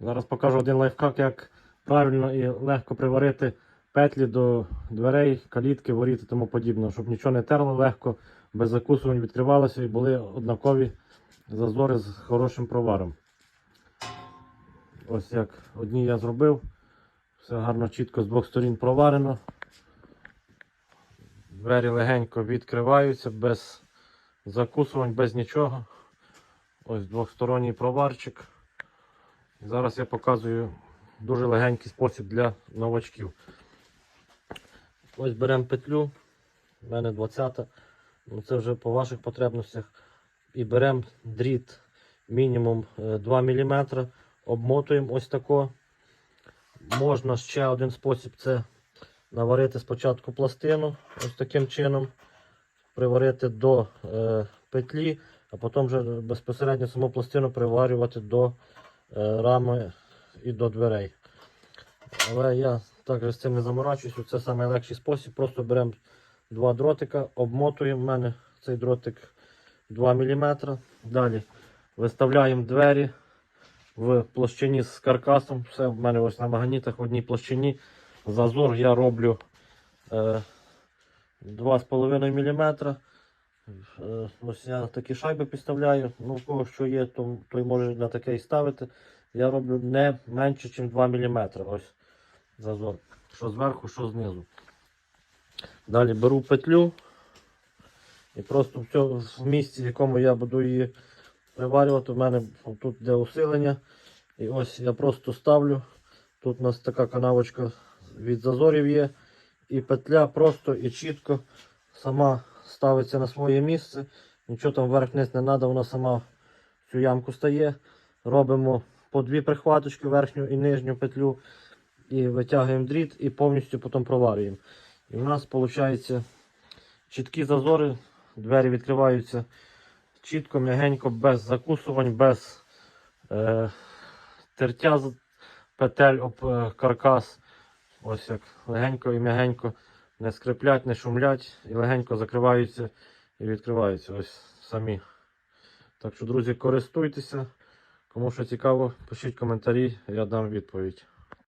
Зараз покажу один лайфхак, як правильно і легко приварити петлі до дверей, калітки, воріт і тому подібне, щоб нічого не терло легко, без закусувань відкривалося і були однакові зазори з хорошим проваром. Ось як одні я зробив. Все гарно, чітко з двох сторін проварено. Двері легенько відкриваються без закусувань, без нічого. Ось двохсторонній проварчик. Зараз я показую дуже легенький спосіб для новачків. Ось беремо петлю. У мене 20 ну це вже по ваших потребностях. І беремо дріт мінімум е, 2 мм, обмотуємо ось тако. Можна ще один спосіб це наварити спочатку пластину ось таким чином, приварити до е, петлі, а потім вже безпосередньо саму пластину приварювати до е, рами і до дверей. Але я так з цим не заморачуюсь, це найлегший спосіб. Просто беремо два дротика, обмотуємо. У мене цей дротик 2 мм. Далі виставляємо двері в площині з каркасом. Все в мене ось на магнітах в одній площині. Зазор я роблю е, 2,5 мм. Е, ось я такі шайби підставляю. Ну, в кого що є, то, той може на таке і ставити. Я роблю не менше, ніж 2 мм. Ось зазор. Що зверху, що знизу. Далі беру петлю і просто в, цьому, в місці, в якому я буду її приварювати, у мене тут де усилення. І ось я просто ставлю. Тут у нас така канавочка від зазорів є. І петля просто і чітко сама ставиться на своє місце. Нічого там вверх-вниз не треба, вона сама цю ямку стає. Робимо по дві прихваточки, верхню і нижню петлю. І витягуємо дріт і повністю потім проварюємо. І в нас виходить чіткі зазори, двері відкриваються чітко, м'ягенько, без закусувань, без е, тертя петель об е, каркас. Ось як легенько і м'ягенько не скриплять, не шумлять і легенько закриваються і відкриваються ось самі. Так що, друзі, користуйтеся. Кому що цікаво, пишіть коментарі, я дам відповідь.